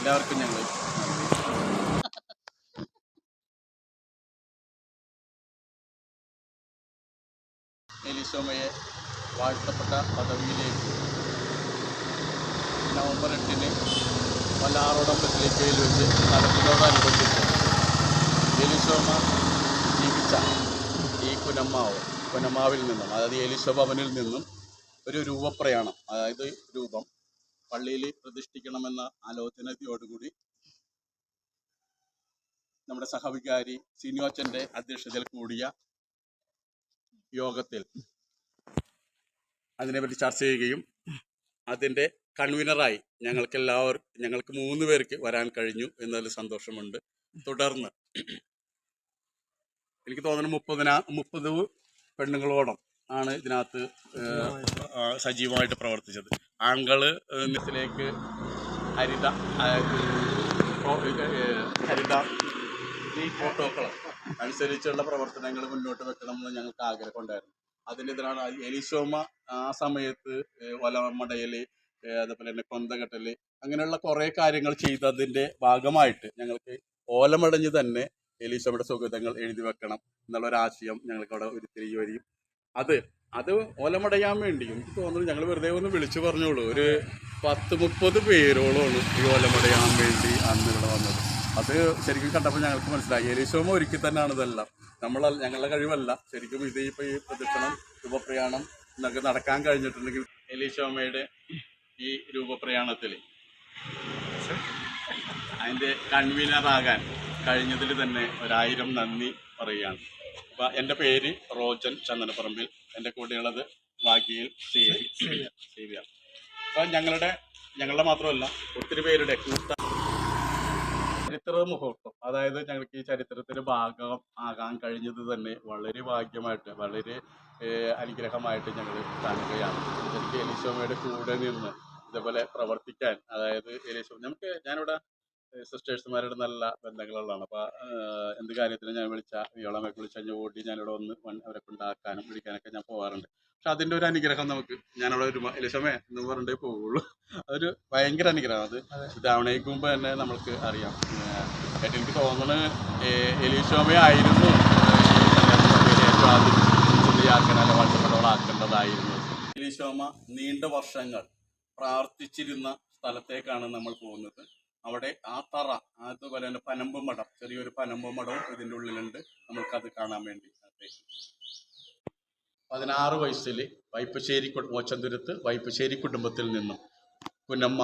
എല്ലാവർക്കും ഞങ്ങൾ എലിസോമയെ വാഴ്ത്തപ്പെട്ട പദവിയിലേക്ക് നവംബർ എട്ടിന് വല്ലാറോടം ബസിലിക്കയിൽ വെച്ച് നടക്കുന്നതോടനുബന്ധിച്ച് എലിസോമ ജീവിച്ച ഈ കുനമ്മാവ് കുനമ്മാവിൽ നിന്നും അതായത് എലിസോ ഭവനിൽ നിന്നും ഒരു രൂപപ്രയാണം അതായത് രൂപം പള്ളിയിൽ പ്രതിഷ്ഠിക്കണമെന്ന ആലോചനയോടുകൂടി നമ്മുടെ സഹവികാരി സീനിയോച്ചന്റെ അധ്യക്ഷതയിൽ കൂടിയ യോഗത്തിൽ അതിനെപ്പറ്റി ചർച്ച ചെയ്യുകയും അതിന്റെ കൺവീനറായി ഞങ്ങൾക്ക് എല്ലാവർക്കും ഞങ്ങൾക്ക് മൂന്ന് പേർക്ക് വരാൻ കഴിഞ്ഞു എന്നതിൽ സന്തോഷമുണ്ട്. തുടർന്ന് എനിക്ക് തോന്നുന്നു മുപ്പതിനാ മുപ്പത് പെണ്ണുങ്ങളോളം ആണ് ഇതിനകത്ത് സജീവമായിട്ട് പ്രവർത്തിച്ചത്. ആങ്കൾ മിസിലേക്ക് ഹരിത ഹരിത ഈ പ്രോട്ടോക്കോൾ അനുസരിച്ചുള്ള പ്രവർത്തനങ്ങൾ മുന്നോട്ട് വെക്കണമെന്ന് ഞങ്ങൾക്ക് ആഗ്രഹം ഉണ്ടായിരുന്നു അതിനെതിരാണ് എലിശോമ ആ സമയത്ത് ഒലമടയിൽ അതേപോലെ തന്നെ കൊന്തകെട്ടൽ അങ്ങനെയുള്ള കുറേ കാര്യങ്ങൾ ചെയ്തതിന്റെ ഭാഗമായിട്ട് ഞങ്ങൾക്ക് ഓലമടഞ്ഞ് തന്നെ എലീശോയുടെ സുഗതങ്ങൾ എഴുതി വെക്കണം എന്നുള്ള ഒരു ആശയം ഞങ്ങൾക്ക് അവിടെ ഉരുത്തിരിഞ്ഞ് വരികയും അത് അത് ഓലമടയാൻ വേണ്ടി. എനിക്ക് തോന്നുന്നു ഞങ്ങൾ വെറുതെ ഒന്ന് വിളിച്ചു പറഞ്ഞോളൂ. ഒരു പത്ത് മുപ്പത് പേരോളമാണ് ഈ ഓലമടയാൻ വേണ്ടി അന്ന് ഇവിടെ വന്നത്. അത് ശരിക്കും കണ്ടപ്പോൾ ഞങ്ങൾക്ക് മനസ്സിലായി. ഏലീശോമ ഒരുക്കി തന്നെയാണ് ഇതെല്ലാം. നമ്മൾ ഞങ്ങളുടെ കഴിവല്ല. ശരിക്കും ഇത് ഇപ്പോൾ ഈ പ്രദക്ഷിണം രൂപപ്രയാണം എന്നൊക്കെ നടക്കാൻ കഴിഞ്ഞിട്ടുണ്ടെങ്കിൽ ഏലീശോമയുടെ ഈ രൂപപ്രയാണത്തിൽ അതിന്റെ കൺവീനറാകാൻ കഴിഞ്ഞതിൽ തന്നെ ഒരായിരം നന്ദി പറയുകയാണ്. എന്റെ പേര് റോജൻ ചന്ദനപ്പറമ്പിൽ. എന്റെ കൂടെയുള്ളത് വാഗിയിൽ സേവി ആണ് അപ്പോൾ ഞങ്ങളുടെ ഞങ്ങളുടെ മാത്രമല്ല ഒത്തിരി പേരുടെ കൂട്ട ചരിത്ര മുഹൂർത്തം. അതായത് ഞങ്ങൾക്ക് ഈ ചരിത്രത്തിന്റെ ഭാഗം ആകാൻ കഴിഞ്ഞത് തന്നെ വളരെ ഭാഗ്യമായിട്ട് വളരെ അനുഗ്രഹമായിട്ട് ഞങ്ങൾ കാണുകയാണ്. എനിക്ക് എലിശോമയുടെ കൂടെ നിന്ന് ഇതേപോലെ പ്രവർത്തിക്കാൻ അതായത് എലിശോ നമുക്ക് ഞാനിവിടെ സിസ്റ്റേഴ്സുമാരുടെ നല്ല ബന്ധങ്ങളുള്ളതാണ്. അപ്പോൾ എന്ത് കാര്യത്തിനും ഞാൻ വിളിച്ച വിയോളമൊക്കെ വിളിച്ച ഞാൻ ഓടി ഞാനിവിടെ വന്ന് അവരെ കൊണ്ടാക്കാനും വിളിക്കാനൊക്കെ ഞാൻ പോകാറുണ്ട്. പക്ഷെ അതിന്റെ ഒരു അനുഗ്രഹം നമുക്ക് ഞാനവിടെ ഒരു ലക്ഷമേ എന്ന് പറഞ്ഞിട്ടേ പോവുള്ളൂ. അതൊരു ഭയങ്കര അനുഗ്രഹം. അത് ഇതാവണേക്ക് മുമ്പ് തന്നെ നമ്മൾക്ക് അറിയാം. എനിക്ക് തോന്നുന്നത് എലീശോമയായിരുന്നു ഏറ്റവും ആദ്യം അല്ല വളർത്തപ്പെട്ടവളാക്കേണ്ടതായിരുന്നു എലീശോമ നീണ്ട വർഷങ്ങൾ പ്രാർത്ഥിച്ചിരുന്ന സ്ഥലത്തേക്കാണ് നമ്മൾ പോകുന്നത്. അവിടെ ആ തറ അതുപോലെ തന്നെ പനമ്പ് മഠം ചെറിയൊരു പനമ്പ് മഠവും ഇതിന്റെ ഉള്ളിലുണ്ട്. നമുക്കത് കാണാൻ വേണ്ടി പതിനാറ് വയസ്സിൽ വൈപ്പശ്ശേരി വൈപ്പശ്ശേരി കുടുംബത്തിൽ നിന്നും പുന്നമ്മ